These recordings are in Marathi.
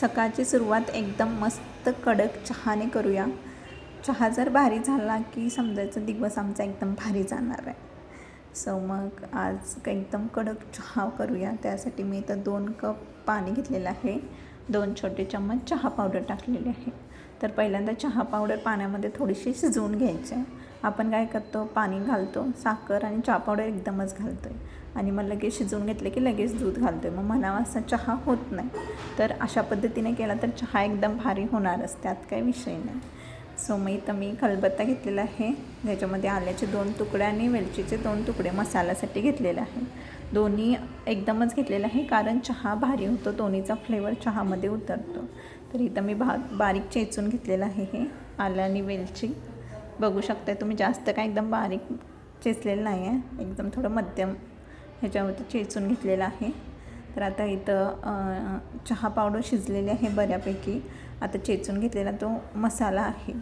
सकाळची सुरुवात एकदम मस्त कडक चहाने करूया. चहा जर भारी झाला की समजायचं दिवस आमचा एकदम भारी जाणार आहे. सो मग आज एकदम कडक चहा करूया. त्यासाठी मी इथं दोन कप पाणी घेतलेलं आहे. दोन छोटे चम्मच चहा पावडर टाकलेली आहे. तर पहिल्यांदा चहा पावडर पाण्यामध्ये थोडीशी शिजवून घ्यायची आहे. आपण काय करतो? पाणी घालतो साखर आणि चहा पावडर एकदमच घालतो आहे आणि मग लगेच शिजवून घेतलं की लगेच दूध घालतो आहे मग म्हणावा असा चहा होत नाही. तर अशा पद्धतीने केला तर चहा एकदम भारी होणारच. त्यात काही विषय नाही. सो मग इथं मी खलबत्ता घेतलेला आहे. ज्याच्यामध्ये आल्याचे दोन तुकडे आणि वेलचीचे दोन तुकडे मसाल्यासाठी घेतलेले आहे. दोन्ही एकदमच घेतलेलं आहे कारण चहा भारी होतो. दोन्हीचा फ्लेवर चहामध्ये उतरतो. तर इथं मी भा बारीक चेचून घेतलेलं आहे हे. आलं आणि वेलची. बघू शकताय. तुम्ही जास्त काय एकदम बारीक चेचलेलं नाही आहे एकदम थोडं मध्यम ह्याच्यावरती चेचून घेतलेलं आहे. तर आता इथं चहा पावडर शिजलेली आहे बऱ्यापैकी. आता चेचून घेतलेला तो मसाला आहे.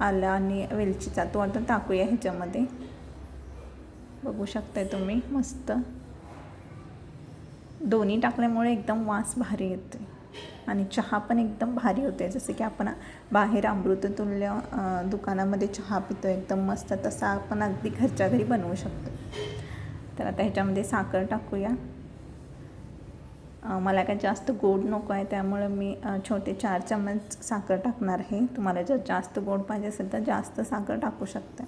आला आणि वेलचीचा तो आता टाकूया ह्याच्यामध्ये. बघू शकताय तुम्ही मस्त. दोन्ही टाकल्यामुळे एकदम वास भारी येते आणि चहा पण एकदम भारी होते जसं की आपण बाहेर अमृततुल्य दुकानामध्ये चहा पितो एकदम मस्त. तसा आपण अगदी घरच्या घरी बनवू शकतो. तर आता ह्याच्यामध्ये साखर टाकूया. मला काय जास्त गोड नको आहे त्यामुळं मी छोटे चार चम्मच साखर टाकणार आहे. तुम्हाला जर जास्त गोड पाहिजे असेल तर जास्त साखर टाकू शकता.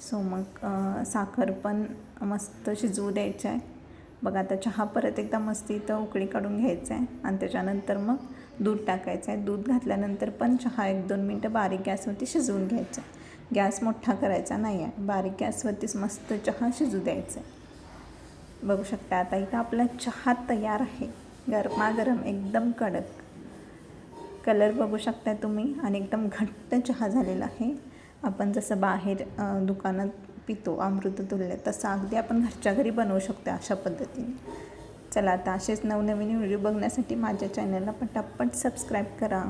सो मग साखर पण मस्त शिजवू द्यायचं आहे. बघा आता चहा परत एकदा मस्त इथं उकळी काढून घ्यायचं आहे आणि त्याच्यानंतर मग दूध टाकायचं आहे. दूध घातल्यानंतर पण चहा एक दोन मिनटं बारीक गॅसवरती शिजवून घ्यायचा आहे. गॅस मोठा करायचा नाही आहे. बारीक गॅसवरतीच मस्त चहा शिजू द्यायचा आहे. बघू शकता आता इथं आपला चहा तयार आहे. गरमागरम एकदम कडक. कलर बघू शकता तुम्ही आणि एकदम घट्ट चहा झालेला आहे. आपण जसं बाहेर दुकानात पितो अमृततुल्य तसं अगदी आपण घरच्या घरी बनवू शकतो अशा पद्धतीने. चला आता असेच नवनवीन व्हिडिओ बघण्यासाठी माझ्या चॅनलला पटापट सबस्क्राईब करा.